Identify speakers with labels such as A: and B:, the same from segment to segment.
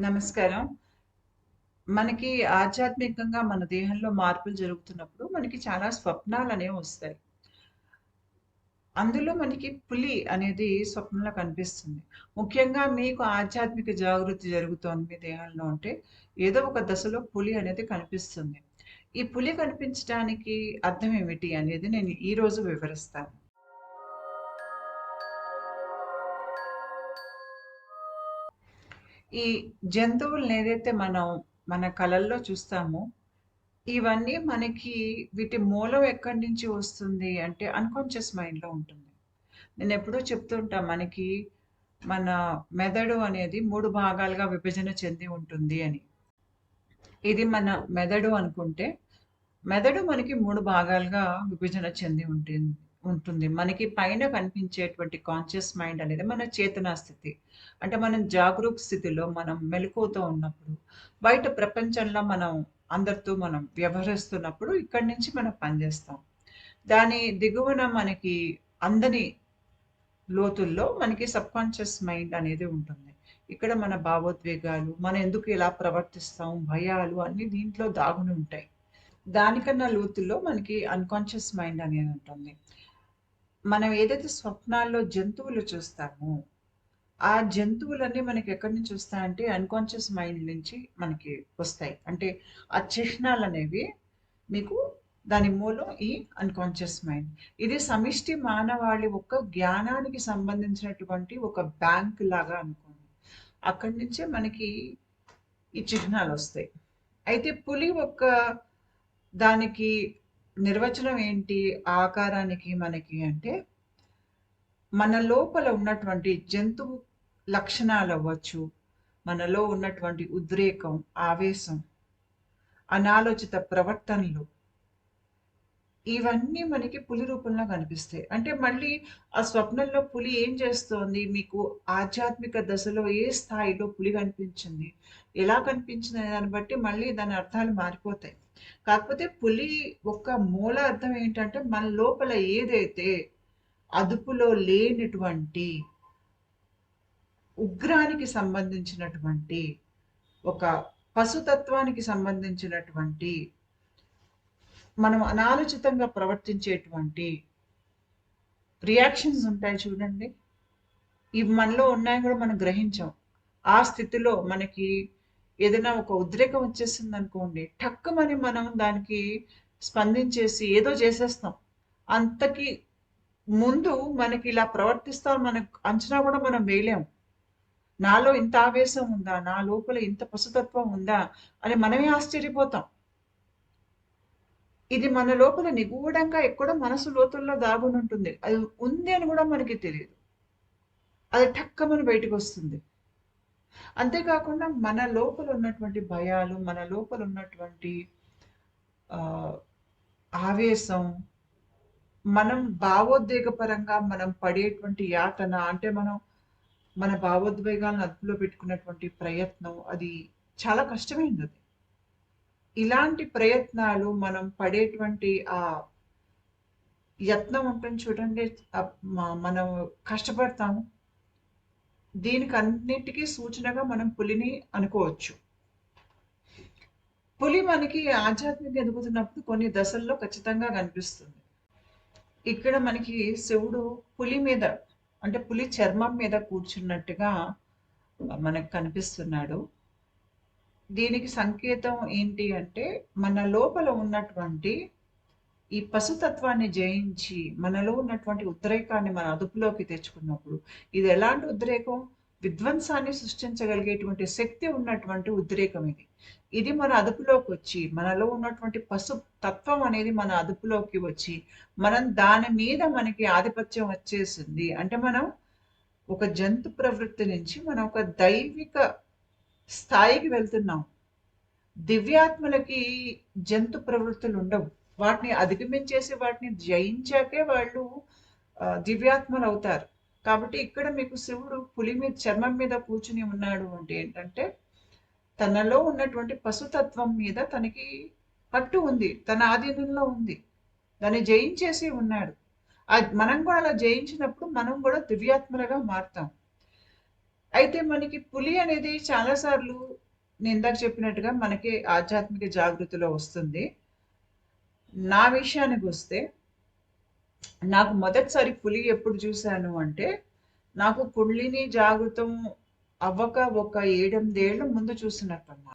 A: నమస్కారం. మనకి ఆధ్యాత్మికంగా మన దేహంలో మార్పులు జరుగుతున్నప్పుడు మనకి చాలా స్వప్నాలనేవి వస్తాయి. అందులో మనకి పులి అనేది స్వప్నంలో కనిపిస్తుంది. ముఖ్యంగా మీకు ఆధ్యాత్మిక జాగృతి జరుగుతోంది మీ దేహంలో అంటే, ఏదో ఒక దశలో పులి అనేది కనిపిస్తుంది. ఈ పులి కనిపించడానికి అర్థం ఏమిటి అనేది నేను ఈరోజు వివరిస్తాను. ఈ జంతువుల్ని ఏదైతే మనం మన కళల్లో చూస్తామో, ఇవన్నీ మనకి వీటి మూలం ఎక్కడి నుంచి వస్తుంది అంటే అన్‌కాన్షియస్ మైండ్‌లో ఉంటుంది. నేను ఎప్పుడూ చెప్తుంటా మనకి మన మెదడు అనేది మూడు భాగాలుగా విభజన చెంది ఉంటుంది అని. ఇది మన మెదడు అనుకుంటే, మెదడు మనకి మూడు భాగాలుగా విభజన చెంది ఉంటుంది ఉంటుంది. మనకి పైన కనిపించేటువంటి కాన్షియస్ మైండ్ అనేది మన చేతనా స్థితి. అంటే మనం జాగరూక స్థితిలో మనం మెలకువతో ఉన్నప్పుడు, బయట ప్రపంచంలో మనం అందరితో మనం వ్యవహరిస్తున్నప్పుడు ఇక్కడి నుంచి మనం పనిచేస్తాం. దాని దిగువన మనకి అందని లోతుల్లో మనకి సబ్ కాన్షియస్ మైండ్ అనేది ఉంటుంది. ఇక్కడ మన భావోద్వేగాలు, మనం ఎందుకు ఇలా ప్రవర్తిస్తాం, భయాలు అన్నీ దీంట్లో దాగుని ఉంటాయి. దానికన్నా లోతుల్లో మనకి అన్‌కాన్షియస్ మైండ్ అనేది ఉంటుంది. మనం ఏదైతే స్వప్నాల్లో జంతువులు చూస్తామో, ఆ జంతువులన్నీ మనకి ఎక్కడి నుంచి వస్తాయంటే అన్‌కాన్షియస్ మైండ్ నుంచి మనకి వస్తాయి. అంటే ఆ చిహ్నాలు అనేవి మీకు దాని మూలం ఈ అన్‌కాన్షియస్ మైండ్. ఇది సమిష్టి మానవాళి ఒక జ్ఞానానికి సంబంధించినటువంటి ఒక బ్యాంక్ లాగా అనుకోండి. అక్కడి నుంచే మనకి ఈ చిహ్నాలు వస్తాయి అయితే పులి ఒక దానికి నిర్వచనం ఏంటి ఆకారానికి మనకి అంటే, మన లోపల ఉన్నటువంటి జంతువు లక్షణాలు అవ్వచ్చు మనలో ఉన్నటువంటి ఉద్రేకం, ఆవేశం, అనాలోచిత ప్రవర్తనలు ఇవన్నీ మనకి పులి రూపంలో కనిపిస్తాయి. అంటే మళ్ళీ ఆ స్వప్నంలో పులి ఏం చేస్తోంది, మీకు ఆధ్యాత్మిక దశలో ఏ స్థాయిలో పులి కనిపించింది, ఎలా కనిపించింది దాన్ని బట్టి మళ్ళీ దాని అర్థాలు మారిపోతాయి. కాకపోతే పులి ఒక్క మూల అర్థం ఏంటంటే, మన లోపల ఏదైతే అదుపులో లేనటువంటి ఉగ్రానికి సంబంధించినటువంటి, ఒక పశుతత్వానికి సంబంధించినటువంటి మనం అనాలోచితంగా ప్రవర్తించేటువంటి రియాక్షన్స్ ఉంటాయి చూడండి. ఇవి మనలో ఉన్నాయని కూడా మనం గ్రహించాం ఆ స్థితిలో మనకి ఏదైనా ఒక ఉద్రేకం వచ్చేసిందనుకోండి, టక్కుమని మనం దానికి స్పందించేసి ఏదో చేసేస్తాం. అంతకి ముందు మనకి ఇలా ప్రవర్తిస్తాం మనకు అంచనా కూడా మనం వేయలేము నాలో ఇంత ఆవేశం ఉందా? నా లోపల ఇంత పశుతత్వం ఉందా? అని మనమే ఆశ్చర్యపోతాం. ఇది మన లోపల నిగూఢంగా ఎక్కడో మనసు లోతుల్లో దాగునుంటుంది. అది ఉంది అని కూడా మనకి తెలియదు అది టక్కమని బయటకొస్తుంది. అంతేకాకుండా మన లోపల ఉన్నటువంటి భయాలు, మన లోపల ఉన్నటువంటి ఆవేశం, మనం భావోద్వేగపరంగా మనం పడేటువంటి యాతన అంటే మనం మన భావోద్వేగాలను అదుపులో పెట్టుకున్నటువంటి ప్రయత్నం అది చాలా కష్టమైనది ఇలాంటి ప్రయత్నాలు మనం పడేటువంటి ఆ యత్నం ఉంటుంది చూడండి. మనం కష్టపడతాము. దీనికన్నిటికీ సూచనగా మనం పులిని అనుకోవచ్చు. పులి మనకి ఆధ్యాత్మిక ఎదుగుతున్నప్పుడు కొన్ని దశల్లో ఖచ్చితంగా కనిపిస్తుంది. ఇక్కడ మనకి శివుడు పులి మీద అంటే పులి చర్మం మీద కూర్చున్నట్టుగా మనకు కనిపిస్తున్నాడు. దీనికి సంకేతం ఏంటి అంటే, మన లోపల ఉన్నటువంటి ఈ పశుతత్వాన్ని జయించి, మనలో ఉన్నటువంటి ఉద్రేకాన్ని మన అదుపులోకి తెచ్చుకున్నప్పుడు, ఇది ఎలాంటి ఉద్రేకం? విధ్వంసాన్ని సృష్టించగలిగేటువంటి శక్తి ఉన్నటువంటి ఉద్రేకం ఇది. ఇది మన అదుపులోకి వచ్చి మనలో ఉన్నటువంటి పశు తత్వం అనేది మన అదుపులోకి వచ్చి, మనం దాని మీద మనకి ఆధిపత్యం వచ్చేసింది. అంటే మనం ఒక జంతు ప్రవృత్తి నుంచి మనం ఒక దైవిక స్థాయికి వెళ్తున్నాం. దివ్యాత్మలకి జంతు ప్రవృత్తులు ఉండవు వాటిని అధిగమించేసి, వాటిని జయించాకే వాళ్ళు దివ్యాత్మలు అవుతారు కాబట్టి ఇక్కడ మీకు శివుడు పులి మీద చర్మం మీద కూర్చుని ఉన్నాడు అంటే ఏంటంటే, తనలో ఉన్నటువంటి పశుతత్వం మీద తనకి పట్టు ఉంది. తన ఆధీనంలో ఉంది. దాన్ని జయించేసి ఉన్నాడు. మనం కూడా అలా జయించినప్పుడు మనం కూడా దివ్యాత్మలుగా మారుతాం. అయితే మనకి పులి అనేది చాలా సార్లు నేను ఇందాక చెప్పినట్టుగా మనకి ఆధ్యాత్మిక జాగృతిలో వస్తుంది నా విషయానికి వస్తే నాకు మొదటిసారి పులి ఎప్పుడు చూశాను అంటే నాకు పులిని జాగృతం అవ్వక ఒక ఏడెనిమిదేళ్ళు ముందు చూసినట్టున్నా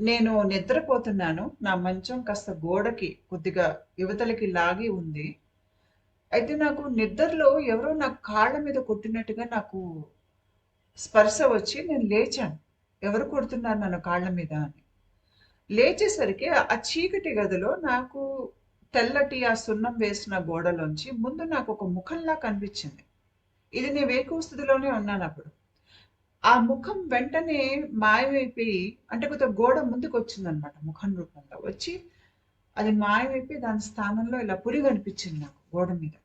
A: నేను నిద్రపోతున్నాను నా మంచం కాస్త గోడకి కొద్దిగా యువతలకి లాగి ఉంది. అయితే నాకు నిద్రలో ఎవరో నా కాళ్ళ మీద కొట్టినట్టుగా నాకు స్పర్శ వచ్చి నేను లేచాను. ఎవరు కొడుతున్నారు నన్ను కాళ్ళ మీద అని. లేచేసరికి ఆ చీకటి గదిలో నాకు తెల్లటి ఆ సున్నం వేసిన గోడలోంచి ముందు నాకు ఒక ముఖంలా కనిపించింది. ఇది నేను వేకువ స్థితిలోనే ఉన్నాను అప్పుడు. ఆ ముఖం వెంటనే మాయమైపోయి అంటే కొద్దిగా గోడ ముందుకు వచ్చిందనమాట ముఖం రూపంలో. వచ్చి అది మాయమైపోయి దాని స్థానంలో ఇలా పులి కనిపించింది నాకు గోడ మీద.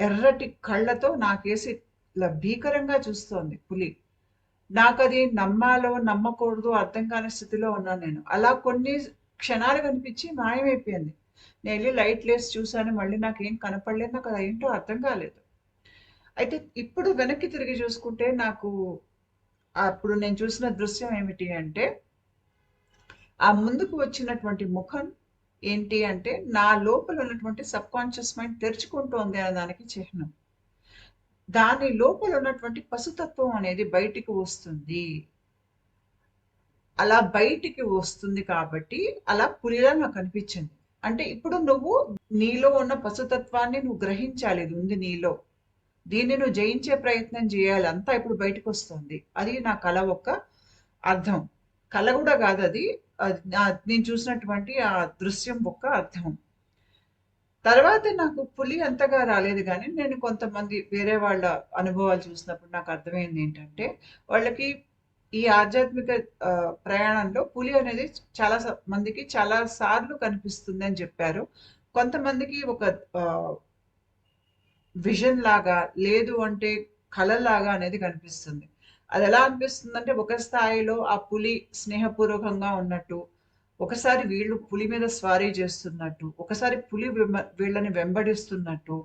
A: ఎర్రటి కళ్ళతో నాకేసి ఇలా భీకరంగా చూస్తోంది పులి. నాకు అది నమ్మాలో నమ్మకూడదు అర్థం కాని స్థితిలో ఉన్నాను నేను. అలా కొన్ని క్షణాలు కనిపించి మాయమైపోయింది. నేను వెళ్ళి లైట్ లేసి చూశాను మళ్ళీ నాకు ఏం కనపడలేదు నాకు అది ఏంటో అర్థం కాలేదు. అయితే ఇప్పుడు వెనక్కి తిరిగి చూసుకుంటే నాకు అప్పుడు నేను చూసిన దృశ్యం ఏమిటి అంటే ఆ ముందుకు వచ్చినటువంటి ముఖం ఏంటి అంటే నా లోపల ఉన్నటువంటి సబ్ కాన్షియస్ మైండ్ తెరుచుకుంటోంది అనే దానికి చిహ్నం. దాని లోపల ఉన్నటువంటి పశుతత్వం అనేది బయటికి వస్తుంది. అలా బయటికి వస్తుంది కాబట్టి అలా పులిలా నాకు అనిపించింది. అంటే ఇప్పుడు నువ్వు నీలో ఉన్న పశుతత్వాన్ని నువ్వు గ్రహించాలి ఇది ఉంది నీలో. దీన్ని నువ్వు జయించే ప్రయత్నం చేయాలి అంతా ఇప్పుడు బయటకు వస్తుంది అది నా కళ ఒక్క అర్థం. కళ కూడా కాదు అది. నేను చూసినటువంటి ఆ దృశ్యం ఒక్క అర్థం. తర్వాత నాకు పులి అంతగా రాలేదు కానీ నేను కొంతమంది వేరే వాళ్ళ అనుభవాలు చూసినప్పుడు నాకు అర్థమైంది ఏంటంటే వాళ్ళకి ఈ ఆధ్యాత్మిక ప్రయాణంలో పులి అనేది చాలా మందికి చాలా సార్లు కనిపిస్తుంది అని చెప్పారు. కొంతమందికి ఒక విజన్ లాగా లేదు అంటే కళ లాగా అనేది కనిపిస్తుంది. అది ఎలా అనిపిస్తుంది అంటే ఒక స్థాయిలో ఆ పులి స్నేహపూర్వకంగా ఉన్నట్టు ఒకసారి వీళ్ళు పులి మీద స్వారీ చేస్తున్నట్టు ఒకసారి పులి వీళ్ళని వెంబడిస్తున్నట్టు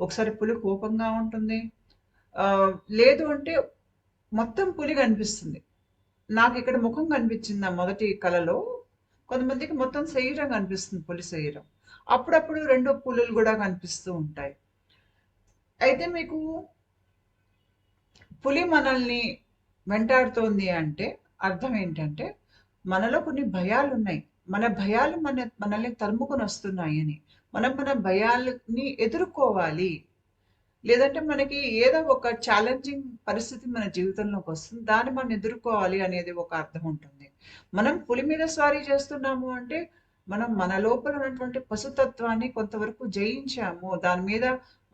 A: ఒకసారి పులి కోపంగా ఉంటుంది. ఆ, లేదు అంటే మొత్తం పులి కనిపిస్తుంది. నాకు ఇక్కడ ముఖం కనిపించింది ఆ మొదటి కళలో కొంతమందికి మొత్తం శరీరం కనిపిస్తుంది పులి శరీరం. అప్పుడప్పుడు రెండో పులులు కూడా కనిపిస్తూ ఉంటాయి. అయితే మీకు పులి మనల్ని వెంటాడుతోంది అంటే అర్థం ఏంటంటే మనలో కొన్ని భయాలు ఉన్నాయి. మన భయాలు మన మనల్ని తరుముకొని వస్తున్నాయి అని మనం మన భయాలని ఎదుర్కోవాలి. లేదంటే మనకి ఏదో ఒక ఛాలెంజింగ్ పరిస్థితి మన జీవితంలోకి వస్తుంది. దాన్ని మనం ఎదుర్కోవాలి అనేది ఒక అర్థం ఉంటుంది. మనం పులి మీద స్వారీ చేస్తున్నాము అంటే మనం మన లోపల ఉన్నటువంటి పశుతత్వాన్ని కొంతవరకు జయించాము. దాని మీద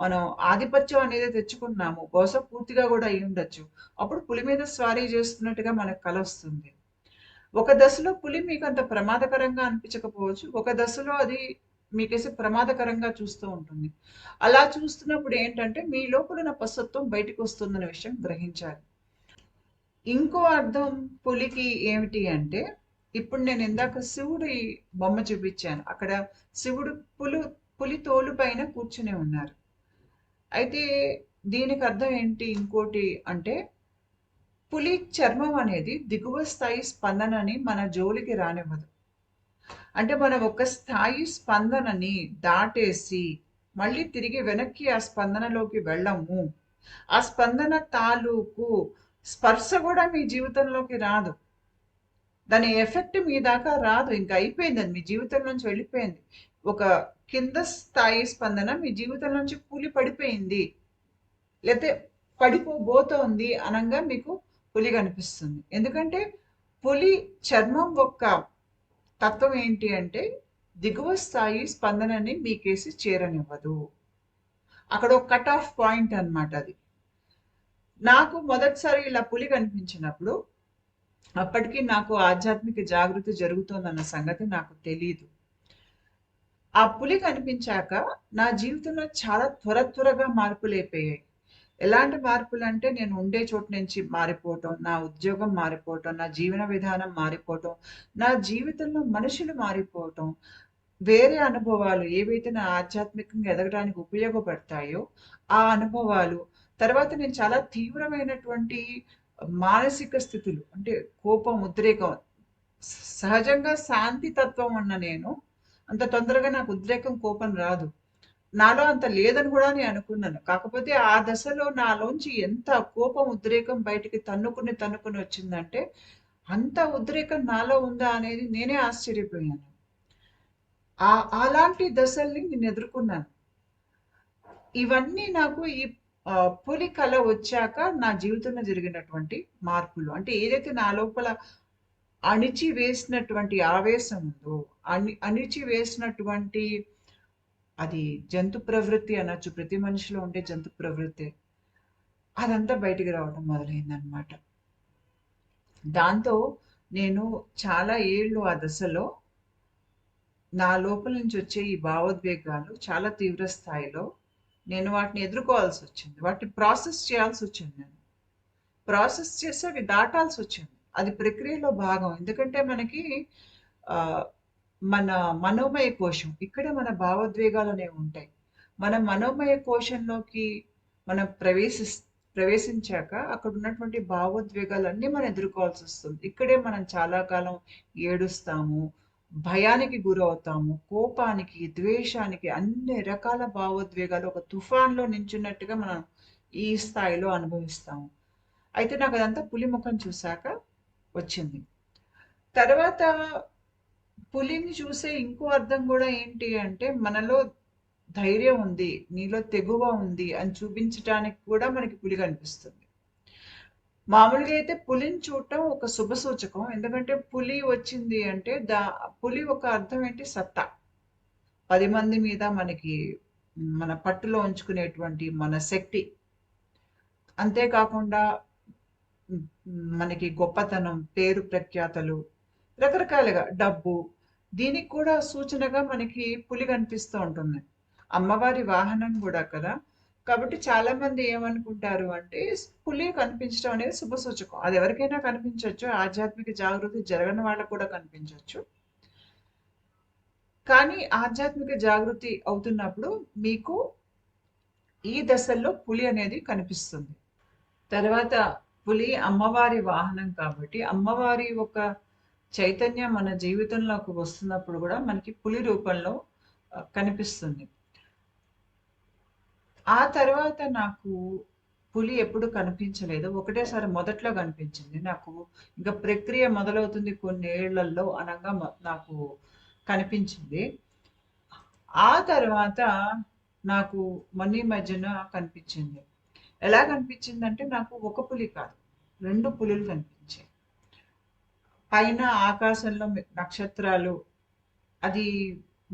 A: మనం ఆధిపత్యం అనేది తెచ్చుకున్నాము. బహుశా పూర్తిగా కూడా అయి ఉండొచ్చు. అప్పుడు పులి మీద స్వారీ చేస్తున్నట్టుగా మనకు కలొస్తుంది ఒక దశలో పులి మీకు అంత ప్రమాదకరంగా అనిపించకపోవచ్చు. ఒక దశలో అది మీకేసి ప్రమాదకరంగా చూస్తూ ఉంటుంది. అలా చూస్తున్నప్పుడు ఏంటంటే మీ లోపల ఉన్న పశుత్వం బయటకు వస్తుందనే విషయం గ్రహించాలి. ఇంకో అర్థం పులికి ఏమిటి అంటే ఇప్పుడు నేను ఇందాక శివుడి బొమ్మ చూపించాను. అక్కడ శివుడు పులు పులి తోలు పైన కూర్చుని ఉన్నారు. అయితే దీనికి అర్థం ఏంటి? ఇంకోటి అంటే పులి చర్మం అనేది దిగువ స్థాయి స్పందనని మన జోలికి రానివ్వదు. అంటే మనం ఒక స్థాయి స్పందనని దాటేసి మళ్ళీ తిరిగి వెనక్కి ఆ స్పందనలోకి వెళ్ళము. ఆ స్పందన తాలూకు స్పర్శ కూడా మీ జీవితంలోకి రాదు. దాని ఎఫెక్ట్ మీ దాకా రాదు. ఇంకా అయిపోయింది అది. మీ జీవితం నుంచి వెళ్ళిపోయింది. ఒక కింద స్థాయి స్పందన మీ జీవితం నుంచి కూలి పడిపోయింది. లేకపోతే పడిపోబోతోంది అనంగా మీకు పులి కనిపిస్తుంది. ఎందుకంటే పులి చర్మం యొక్క తత్వం ఏంటి అంటే దిగువ స్థాయి స్పందనని మీకేసి చేరనివ్వదు. అక్కడ ఒక కట్ ఆఫ్ పాయింట్ అన్నమాట అది. నాకు మొదటిసారి ఇలా పులి కనిపించినప్పుడు అప్పటికి నాకు ఆధ్యాత్మిక జాగృతి జరుగుతోందన్న సంగతి నాకు తెలియదు ఆ పులి కనిపించాక నా జీవితంలో చాలా త్వర త్వరగా మార్పులు అయిపోయాయి. ఎలాంటి మార్పులు అంటే నేను ఉండే చోటు నుంచి మారిపోవటం నా ఉద్యోగం మారిపోవటం నా జీవన విధానం మారిపోవటం నా జీవితంలో మనుషులు మారిపోవటం వేరే అనుభవాలు ఏవైతే నా ఆధ్యాత్మికంగా ఎదగడానికి ఉపయోగపడతాయో ఆ అనుభవాలు తర్వాత నేను చాలా తీవ్రమైనటువంటి మానసిక స్థితులు అంటే కోపం, ఉద్రేకం సహజంగా శాంతి తత్వం ఉన్న నేను అంత తొందరగా నాకు ఉద్రేకం, కోపం రాదు. నాలో అంత లేదని కూడా నేను అనుకున్నాను. కాకపోతే ఆ దశలో నాలోంచి ఎంత కోపం, ఉద్రేకం బయటికి తన్నుకుని, తన్నుకుని వచ్చిందంటే, అంత ఉద్రేకం నాలో ఉందా అనేది నేనే ఆశ్చర్యపోయాను. ఆ అలాంటి దశల్ని నేను ఎదుర్కొన్నాను. ఇవన్నీ నాకు ఈ పులి కళ వచ్చాక నా జీవితంలో జరిగినటువంటి మార్పులు. అంటే ఏదైతే నా లోపల అణిచి వేసినటువంటి ఆవేశం ఉందో, అణి అణిచి వేసినటువంటి అది జంతు ప్రవృత్తి అనొచ్చు. ప్రతి మనిషిలో ఉండే జంతు ప్రవృత్తి అదంతా బయటికి రావడం మొదలైందనమాట. దాంతో నేను చాలా ఏళ్ళు ఆ దశలో నా లోపల నుంచి వచ్చే ఈ భావోద్వేగాలు చాలా తీవ్ర స్థాయిలో నేను వాటిని ఎదుర్కోవాల్సి వచ్చింది వాటిని ప్రాసెస్ చేయాల్సి వచ్చింది నేను. ప్రాసెస్ చేసి అవి దాటాల్సొచ్చింది. అది ప్రక్రియలో భాగం. ఎందుకంటే మనకి మన మనోమయ కోశం ఇక్కడే మన భావోద్వేగాలు అనేవి ఉంటాయి. మన మనోమయ కోశంలోకి మనం ప్రవేశి ప్రవేశించాక అక్కడ ఉన్నటువంటి భావోద్వేగాలన్నీ మనం ఎదుర్కోవాల్సి వస్తుంది ఇక్కడే మనం చాలా కాలం ఏడుస్తాము, భయానికి గురవుతాము, కోపానికి, ద్వేషానికి అన్ని రకాల భావోద్వేగాలు ఒక తుఫాన్‌లో నించున్నట్టుగా మనం ఈ స్థాయిలో అనుభవిస్తాము. అయితే నాకు పులి ముఖం చూశాక వచ్చింది. తర్వాత పులిని చూసే ఇంకో అర్థం కూడా ఏంటి అంటే, మనలో ధైర్యం ఉంది, నీలో తెగువ ఉంది అని చూపించటానికి కూడా మనకి పులి కనిపిస్తుంది. మామూలుగా అయితే పులిని చూడటం ఒక శుభ సూచకం. ఎందుకంటే పులి వచ్చింది అంటే దా పులి ఒక అర్థం ఏంటి సత్తా. పది మంది మీద మనకి మన పట్టులో ఉంచుకునేటువంటి మన శక్తి. అంతేకాకుండా మనకి గొప్పతనం, పేరు ప్రఖ్యాతలు, రకరకాలుగా డబ్బు దీనికి కూడా సూచనగా మనకి పులి కనిపిస్తూ ఉంటుంది. అమ్మవారి వాహనం కూడా కదా! కాబట్టి చాలామంది ఏమనుకుంటారు అంటే పులి కనిపించడం అనేది శుభ సూచకం. అది ఎవరికైనా కనిపించవచ్చు ఆధ్యాత్మిక జాగృతి జరగని వాళ్ళకి కూడా కనిపించవచ్చు కానీ ఆధ్యాత్మిక జాగృతి అవుతున్నప్పుడు మీకు ఈ దశల్లో పులి అనేది కనిపిస్తుంది. తర్వాత పులి అమ్మవారి వాహనం కాబట్టి, అమ్మవారి ఒక చైతన్యం మన జీవితంలోకి వస్తున్నప్పుడు కూడా మనకి పులి రూపంలో కనిపిస్తుంది. ఆ తర్వాత నాకు పులి ఎప్పుడు కనిపించలేదు. ఒకటేసారి మొదట్లో కనిపించింది. నాకు ఇంక ప్రక్రియ మొదలవుతుంది కొన్ని ఏళ్ళలో అనగా నాకు కనిపించింది. ఆ తర్వాత నాకు మొన్న మధ్యన కనిపించింది. ఎలా కనిపించిందంటే నాకు ఒక పులి కాదు. రెండు పులులు కనిపించాయి. పైన ఆకాశంలో నక్షత్రాలు అది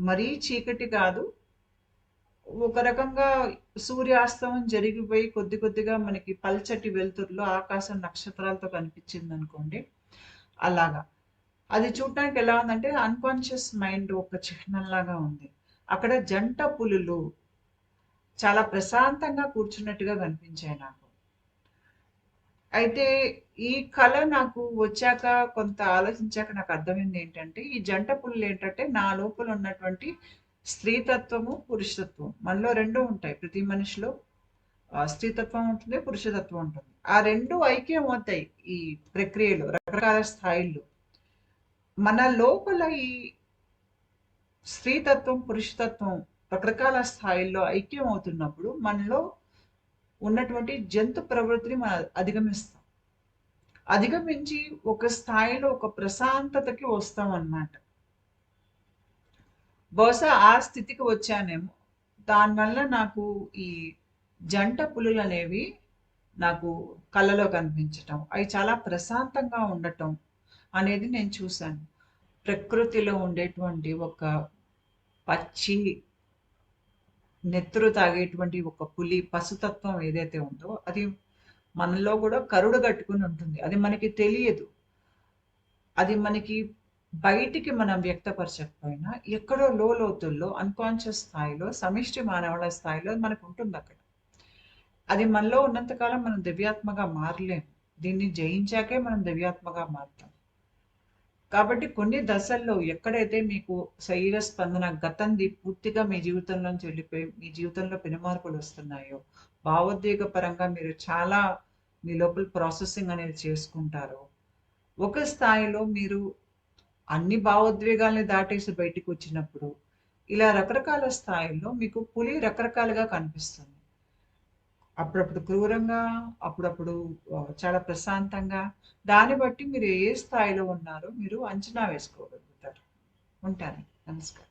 A: మరీ చీకటి కాదు. ఒక రకంగా సూర్యాస్తమం జరిగిపోయి కొద్ది కొద్దిగా మనకి పల్చటి వెలుతురులో ఆకాశం నక్షత్రాలతో కనిపించిందనుకోండి. అలాగా. అది చూడటానికి ఎలా ఉందంటే అన్‌కాన్షియస్ మైండ్ ఒక చిహ్నంలాగా ఉంది. అక్కడ జంట పులులు చాలా ప్రశాంతంగా కూర్చున్నట్టుగా కనిపించాయి నాకు. అయితే ఈ కళ నాకు వచ్చాక కొంత ఆలోచించాక నాకు అర్థమైంది ఏంటంటే, ఈ జంట పులులేంటంటే నా లోపల ఉన్నటువంటి స్త్రీతత్వము, పురుషతత్వం. మనలో రెండూ ఉంటాయి. ప్రతి మనిషిలో స్త్రీతత్వం ఉంటుంది, పురుషతత్వం ఉంటుంది. ఆ రెండు ఐక్యం అవుతాయి ఈ ప్రక్రియలో రకరకాల స్థాయిల్లో. మన లోపల ఈ స్త్రీతత్వం, పురుషతత్వం రకరకాల స్థాయిల్లో ఐక్యం అవుతున్నప్పుడు మనలో ఉన్నటువంటి జంతు ప్రవృత్తిని మనం అధిగమిస్తాం. అధిగమించి ఒక స్థాయిలో ఒక ప్రశాంతతకి వస్తాం అన్నమాట బహుశా ఆ స్థితికి వచ్చానేమో. దానివల్ల నాకు ఈ జంట పులులు అనేవి నాకు కలలో కనిపించటం. అవి చాలా ప్రశాంతంగా ఉండటం అనేది నేను చూశాను. ప్రకృతిలో ఉండేటువంటి ఒక పచ్చి నెత్తురు తాగేటువంటి ఒక పులి పశుతత్వం ఏదైతే ఉందో, అది మనలో కూడా కరుడు కట్టుకుని ఉంటుంది. అది మనకి తెలియదు. అది మనకి బయటికి మనం వ్యక్తపరచకపోయినా, ఎక్కడో లోలోతుల్లో అన్‌కాన్షియస్ స్థాయిలో, సమిష్టి మానవుల స్థాయిలో మనకు ఉంటుంది అక్కడ అది మనలో ఉన్నంతకాలం మనం దివ్యాత్మగా మారలేము. దీన్ని జయించాకే మనం దివ్యాత్మగా మారుతాం. కాబట్టి కొన్ని దశల్లో ఎక్కడైతే మీకు శరీర స్పందన గతంది పూర్తిగా మీ జీవితంలోంచి వెళ్ళిపోయి, మీ జీవితంలో పెనుమార్పులొస్తున్నాయో, భావోద్వేగ పరంగా మీరు చాలా మీ లోపల ప్రాసెసింగ్ అనేది చేసుకుంటారో, ఒక స్థాయిలో మీరు అన్ని భావోద్వేగాల్ని దాటేసి బయటికొచ్చినప్పుడు, ఇలా రకరకాల స్థాయిల్లో మీకు పులి రకరకాలుగా కనిపిస్తుంది. అప్పుడప్పుడు క్రూరంగా, అప్పుడప్పుడు చాలా ప్రశాంతంగా, దాన్ని బట్టి మీరు ఏ స్థాయిలో ఉన్నారో మీరు అంచనా వేసుకోగలుగుతారు. ఉంటాను. నమస్కారం.